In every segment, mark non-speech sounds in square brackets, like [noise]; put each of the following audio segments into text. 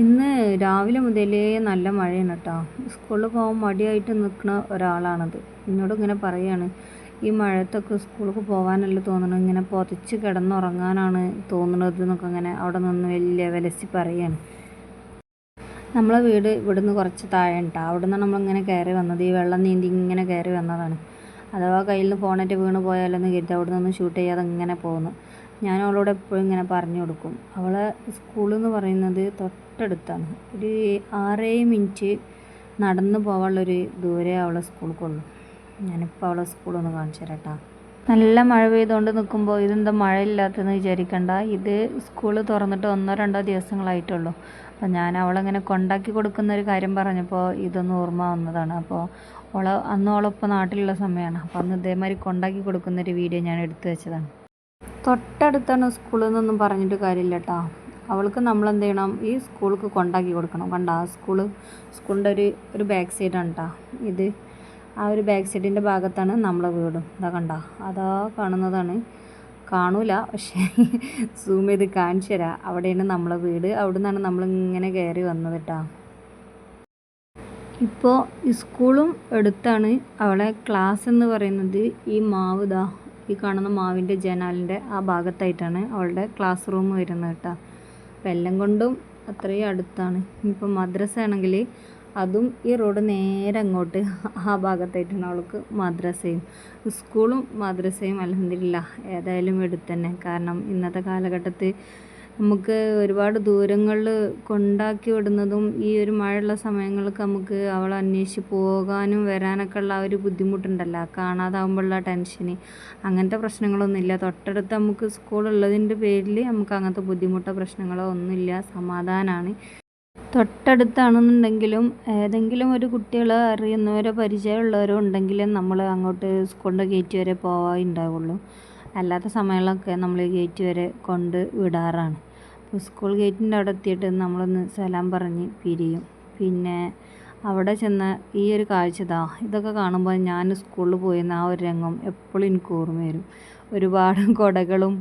ഇന്ന് രാവിലെ മുതലേ നല്ല മഴയാണ് കേട്ടോ സ്കൂളിൽ പോകാൻ മടിയായിട്ട് നിൽക്കുന്ന ഒരാളാണത്. എന്നോട് ഇങ്ങനെ പറയാണ് ഈ മഴത്തൊക്കെ സ്കൂളിൽ പോകാനല്ല തോന്നണം ഇങ്ങനെ പൊതച്ച് കിടന്നുറങ്ങാനാണ് തോന്നുന്നത് എന്നൊക്കെ അങ്ങനെ അവിടെ നിന്ന് വലിയ വിലസി പറയാണ്. നമ്മളെ വീട് ഇവിടുന്ന് കുറച്ച് താഴെ ഉണ്ടാ അവിടെ നിന്നാണ് നമ്മളിങ്ങനെ കയറി വന്നത്. ഈ വെള്ളം നീന്തി ഇങ്ങനെ കയറി വന്നതാണ്. അഥവാ കയ്യിൽ നിന്ന് ഫോണറ്റ് വീണ് പോയാലെന്ന് കരുതി അവിടെ നിന്ന് ഷൂട്ട് ചെയ്യാതെ ഇങ്ങനെ പോകുന്നു ഞാൻ അവളോട് എപ്പോഴും ഇങ്ങനെ പറഞ്ഞു കൊടുക്കും. അവളെ സ്കൂളെന്ന് പറയുന്നത് തൊട്ടടുത്താണ്. ഒരു ആറേഴ് മിനിറ്റ് നടന്നു പോകാനുള്ളൊരു ദൂരെ അവളെ സ്കൂൾക്കുള്ളൂ. ഞാനിപ്പോൾ അവളെ സ്കൂളൊന്ന് കാണിച്ചു തരാം നല്ല മഴ പെയ്തുകൊണ്ട് നിൽക്കുമ്പോൾ ഇതെന്താ മഴയില്ലാത്തതെന്ന് വിചാരിക്കണ്ട. ഇത് സ്കൂൾ തുറന്നിട്ട് ഒന്നോ രണ്ടോ ദിവസങ്ങളായിട്ടുള്ളൂ. അപ്പോൾ ഞാൻ അവളങ്ങനെ കൊണ്ടാക്കി കൊടുക്കുന്ന ഒരു കാര്യം പറഞ്ഞപ്പോൾ ഇതൊന്ന് ഓർമ്മ വന്നതാണ്. അപ്പോൾ അവളെ അന്ന് ഓളൊപ്പം നാട്ടിലുള്ള സമയമാണ് അപ്പോൾ അന്ന് ഇതേമാതിരി കൊണ്ടാക്കി കൊടുക്കുന്ന ഒരു വീഡിയോ ഞാൻ എടുത്തു വെച്ചതാണ്. തൊട്ടടുത്താണ് സ്കൂളിൽ നിന്നൊന്നും പറഞ്ഞിട്ട് കാര്യമില്ല കേട്ടോ അവൾക്ക് നമ്മൾ എന്ത് ചെയ്യണം? ഈ സ്കൂൾക്ക് കൊണ്ടാക്കി കൊടുക്കണം. കണ്ട ആ സ്കൂൾ സ്കൂളിന്റെ ഒരു ഒരു ബാക്ക് സൈഡാണ് കേട്ടോ ഇത് ആ ഒരു ബാക്ക് സൈഡിന്റെ ഭാഗത്താണ് നമ്മളെ വീടും. ഇതാ കണ്ട അതാ കാണുന്നതാണ്. കാണൂല പക്ഷേ സൂം ചെയ്ത് കാണിച്ചു തരാം. അവിടെയാണ് നമ്മളെ വീട്. അവിടെ നിന്നാണ് നമ്മളിങ്ങനെ കയറി വന്നത് കേട്ടോ ഇപ്പോൾ സ്കൂളും എടുത്താണ് അവളെ ക്ലാസ് എന്ന് പറയുന്നത് ഈ മാവ് ഇതാ. ഈ കാണുന്ന മാവിന്റെ ജനാലിന്റെ ആ ഭാഗത്തായിട്ടാണ് അവളുടെ ക്ലാസ് റൂം വരുന്നത് കേട്ടോ. അപ്പം എല്ലാം കൊണ്ടും അത്രയും അടുത്താണ്. ഇപ്പം മദ്രസ ആണെങ്കിൽ അതും ഈ റോഡ് നേരെ അങ്ങോട്ട് ആ ഭാഗത്തായിട്ടാണ് അവൾക്ക് മദ്രസയും. സ്കൂളും മദ്രസയും അലഹദില്ല ഏതായാലും എടുത്തന്നെ. കാരണം ഇന്നത്തെ കാലഘട്ടത്തിൽ നമുക്ക് ഒരുപാട് ദൂരങ്ങളിൽ കൊണ്ടാക്കി വിടുന്നതും ഈ ഒരു മഴയുള്ള സമയങ്ങൾക്ക് നമുക്ക് അവളെ അന്വേഷിച്ച് പോകാനും വരാനൊക്കെ ഉള്ള ആ ഒരു ബുദ്ധിമുട്ടുണ്ടല്ലോ. കാണാതാവുമ്പോഴുള്ള ടെൻഷന് അങ്ങനത്തെ പ്രശ്നങ്ങളൊന്നുമില്ല തൊട്ടടുത്ത് നമുക്ക് സ്കൂളുള്ളതിന്റെ പേരിൽ നമുക്ക് അങ്ങനത്തെ ബുദ്ധിമുട്ടോ പ്രശ്നങ്ങളോ ഒന്നുമില്ല സമാധാനമാണ് തൊട്ടടുത്താണെന്നുണ്ടെങ്കിലും ഏതെങ്കിലും ഒരു കുട്ടികളെ അറിയുന്നവരോ പരിചയമുള്ളവരോ ഉണ്ടെങ്കിലും നമ്മൾ അങ്ങോട്ട് സ്കൂളിന്റെ ഗേറ്റ് വരെ പോകാനുണ്ടാവുള്ളൂ അല്ലാത്ത സമയങ്ങളൊക്കെ നമ്മൾ ഗേറ്റ് വരെ കൊണ്ട് വിടാറാണ്. അപ്പോൾ സ്കൂൾ ഗേറ്റിന്റെ അവിടെ എത്തിയിട്ട് നമ്മളൊന്ന് സലാം പറഞ്ഞ് പിരിയും. പിന്നെ അവിടെ ചെന്ന ഈ ഒരു കാഴ്ചതാ ഇതൊക്കെ കാണുമ്പോൾ ഞാൻ സ്കൂളിൽ പോയിരുന്ന ആ ഒരു രംഗം എപ്പോഴും എനിക്ക് ഓർമ്മ വരും. ഒരുപാട് [laughs] കൊടകളും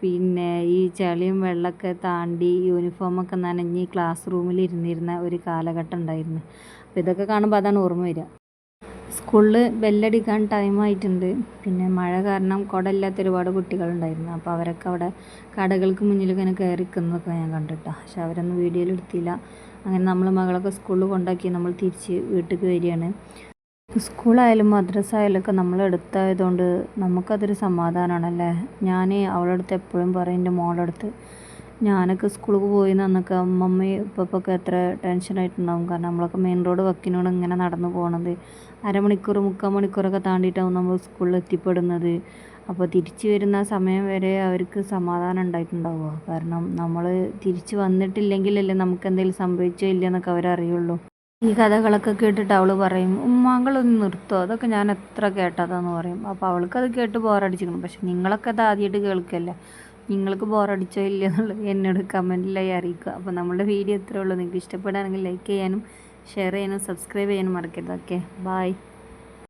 പിന്നെ ഈ ചളിയും വെള്ളമൊക്കെ താണ്ടി യൂണിഫോമൊക്കെ നനഞ്ഞ് ക്ലാസ് റൂമിൽ ഇരുന്നിരുന്ന ഒരു കാലഘട്ടം ഉണ്ടായിരുന്നു. അപ്പോൾ ഇതൊക്കെ കാണുമ്പോൾ അതാണ് ഓർമ്മ വരിക. സ്കൂളിൽ ബെല്ലടിക്കാൻ ടൈം ആയിട്ടുണ്ട്. പിന്നെ മഴ കാരണം കുട ഇല്ലാത്ത ഒരുപാട് കുട്ടികളുണ്ടായിരുന്നു. അപ്പോൾ അവരൊക്കെ അവിടെ കടകൾക്ക് മുന്നിൽ ഇങ്ങനെ കയറി നിൽക്കുന്നതൊക്കെ ഞാൻ കണ്ടിട്ടാണ് പക്ഷെ അവരൊന്നും വീഡിയോയിൽ എടുത്തില്ല. അങ്ങനെ നമ്മൾ മകളൊക്കെ സ്കൂളിൽ കൊണ്ടാക്കി നമ്മൾ തിരിച്ച് വീട്ടിലേക്ക് വരികയാണ്. സ്കൂളായാലും മദ്രസ ആയാലും ഒക്കെ നമ്മൾ എടുത്തായതുകൊണ്ട് നമുക്കതൊരു സമാധാനമാണല്ലേ ഞാൻ അവളടുത്ത് എപ്പോഴും പറയും എന്റെ മോളുടെ അടുത്ത് ഞാനൊക്കെ സ്കൂളിൽ പോയി അന്നൊക്കെ അമ്മമ്മയും ഉപ്പപ്പൊക്കെ എത്ര ടെൻഷനായിട്ടുണ്ടാവും കാരണം നമ്മളൊക്കെ മെയിൻ റോഡ് വക്കിനോട് ഇങ്ങനെ നടന്നു പോകണത് അരമണിക്കൂർ മുക്കാൽ മണിക്കൂറൊക്കെ താണ്ടിയിട്ടാവും നമ്മൾ സ്കൂളിൽ എത്തിപ്പെടുന്നത്. അപ്പോൾ തിരിച്ചു വരുന്ന സമയം വരെ അവർക്ക് സമാധാനം ഉണ്ടായിട്ടുണ്ടാവുക. കാരണം നമ്മൾ തിരിച്ച് വന്നിട്ടില്ലെങ്കിലല്ലേ നമുക്ക് എന്തെങ്കിലും സംഭവിച്ചോ ഇല്ലയെന്നൊക്കെ അവരറിയുള്ളൂ. ഈ കഥകളൊക്കെ കേട്ടിട്ട് അവൾ പറയും ഉമ്മാങ്കളൊന്ന് നിർത്തോ. അതൊക്കെ ഞാൻ എത്ര കേട്ടതാന്ന് പറയും. അപ്പോൾ അവൾക്ക് അത് കേട്ട് ബോറടിച്ചിരിക്കണം പക്ഷെ നിങ്ങളൊക്കെ അത് ആദ്യമായിട്ട് കേൾക്കല്ലേ. നിങ്ങൾക്ക് ബോറടിച്ചോ ഇല്ല എന്നുള്ളത് എന്നോട് കമന്റിലായി അറിയിക്കുക. അപ്പോൾ നമ്മുടെ വീഡിയോ ഇത്രയേ ഉള്ളൂ. നിങ്ങൾക്ക് ഇഷ്ടപ്പെടുകയാണെങ്കിൽ ലൈക്ക് ചെയ്യാനും ഷെയർ ചെയ്യാനും സബ്സ്ക്രൈബ് ചെയ്യാനും മറക്കരുത്. Okay bye